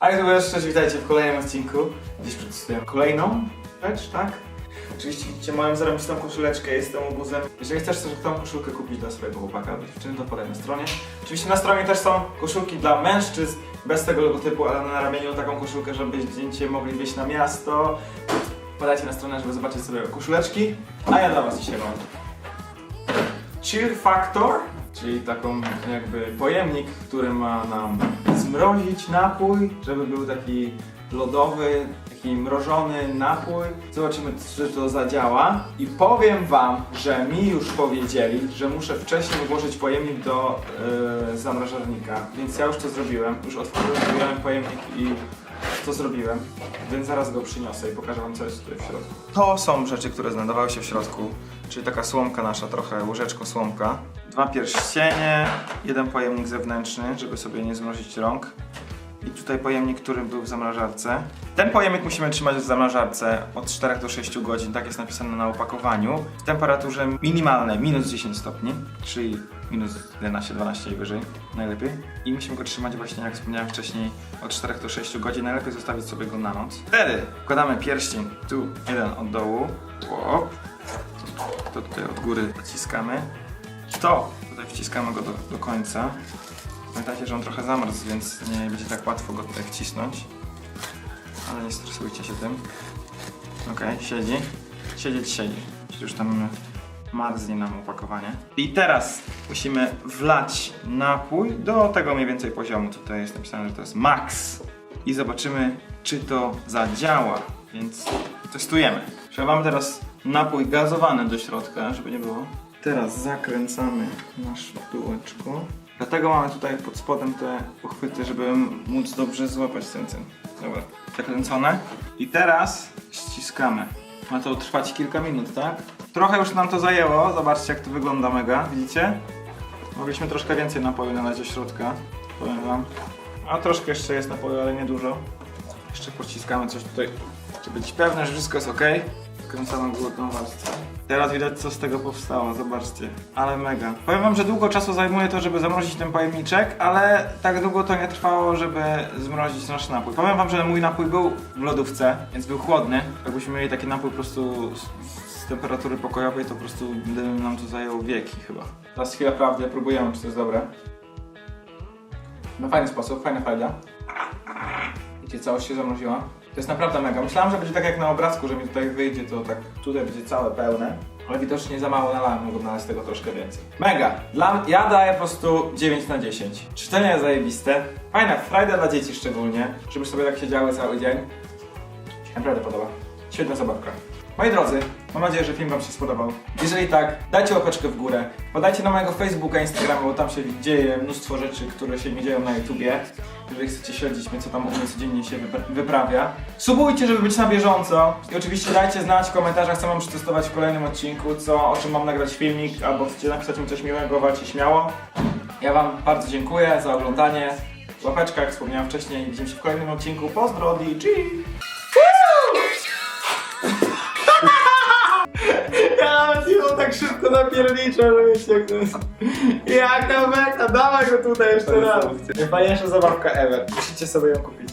A to cześć, witajcie w kolejnym odcinku. Dziś przedstawiam kolejną rzecz, tak? Oczywiście widzicie moją zarobistą koszuleczkę, jestem obuzem. Jeżeli chcesz sobie tą koszulkę kupić dla swojego chłopaka, dziewczyny, to podaj na stronie. Oczywiście na stronie też są koszulki dla mężczyzn, bez tego logotypu, ale na ramieniu taką koszulkę, żeby zdjęcie mogli wyjść na miasto. Podajcie na stronę, żeby zobaczyć sobie koszuleczki. A ja dla was dzisiaj mam Chill Factor, czyli taką jakby pojemnik, który ma nam zmrozić napój, żeby był taki lodowy, taki mrożony napój. Zobaczymy, czy to zadziała. I powiem wam, że mi już powiedzieli, że muszę wcześniej włożyć pojemnik do yy, zamrażarnika, więc ja już to zrobiłem. Już otworzyłem pojemnik i to zrobiłem, więc zaraz go przyniosę i pokażę wam co jest tutaj w środku. To są rzeczy, które znajdowały się w środku, czyli taka słomka nasza trochę, łyżeczko słomka. Dwa pierścienie, jeden pojemnik zewnętrzny, żeby sobie nie zmrozić rąk. I tutaj pojemnik, który był w zamrażarce. Ten pojemnik musimy trzymać w zamrażarce od 4 do 6 godzin, tak jest napisane na opakowaniu. W temperaturze minimalnej minus 10 stopni, czyli minus 11-12 i wyżej, najlepiej. I musimy go trzymać właśnie, jak wspomniałem wcześniej, od 4 do 6 godzin. Najlepiej zostawić sobie go na noc. Wtedy wkładamy pierścień tu, jeden od dołu. Łop. To tutaj od góry naciskamy. To tutaj wciskamy go do, do końca. Pamiętajcie, że on trochę zamarzł, więc nie będzie tak łatwo go tutaj wcisnąć. Ale nie stresujcie się tym. Okej, siedzi. Siedzieć siedzi. Już tam marznie nam opakowanie. I teraz musimy wlać napój do tego mniej więcej poziomu. Tutaj jest napisane, że to jest max. I zobaczymy, czy to zadziała. Więc testujemy. Przelewamy teraz napój gazowany do środka, żeby nie było. Teraz zakręcamy na szpyłeczku. Dlatego mamy tutaj pod spodem te uchwyty, żeby móc dobrze złapać ten ten. Dobra, zakręcone. I teraz ściskamy. Ma to trwać kilka minut, tak? Trochę już nam to zajęło. Zobaczcie jak to wygląda mega, widzicie? Mogliśmy troszkę więcej napoju nalać do środka, powiem wam. A troszkę jeszcze jest napoju, ale nie dużo. Jeszcze pociskamy coś tutaj, żeby być pewne, że wszystko jest ok. Wkręcamy głodną warstwę. Teraz widać co z tego powstało, zobaczcie. Ale mega. Powiem wam, że długo czasu zajmuje to, żeby zamrozić ten pojemniczek, ale tak długo to nie trwało, żeby zmrozić nasz napój. Powiem wam, że mój napój był w lodówce, więc był chłodny. Jakbyśmy mieli taki napój po prostu z, temperatury pokojowej, to po prostu nam to zajęło wieki chyba. Teraz chwilę prawdy, próbujemy, czy to jest dobre. Na fajny sposób, fajna fajda. Widzicie, całość się zamroziła. To jest naprawdę mega. Myślałem, że będzie tak jak na obrazku, że mi tutaj wyjdzie, to tak tutaj będzie całe pełne. Ale widocznie za mało nalałem, mogłem nalać tego troszkę więcej. Mega! Dla, ja daję po prostu 9 na 10. Czytanie jest zajebiste. Fajna frajda dla dzieci szczególnie, żeby sobie tak siedziały cały dzień. Się naprawdę podoba. Świetna zabawka. Moi drodzy, mam nadzieję, że film Wam się spodobał. Jeżeli tak, dajcie łapeczkę w górę. Podajcie na mojego Facebooka, Instagrama, bo tam się dzieje mnóstwo rzeczy, które się nie dzieją na YouTubie. Jeżeli chcecie śledzić mnie, co tam u mnie codziennie się wypra- wyprawia. Subujcie, żeby być na bieżąco. I oczywiście dajcie znać w komentarzach, co mam przetestować w kolejnym odcinku, co, o czym mam nagrać filmik, albo chcecie napisać mi coś miłego, walcie śmiało. Ja Wam bardzo dziękuję za oglądanie. Łapeczka, jak wspomniałem wcześniej. Widzimy się w kolejnym odcinku. Pozdro, DJ! Tak szybko napierniczę, że wiecie jak to jest. Jak na meka, dawaj go tutaj jeszcze raz. Najfajniejsza zabawka ever. Musicie sobie ją kupić.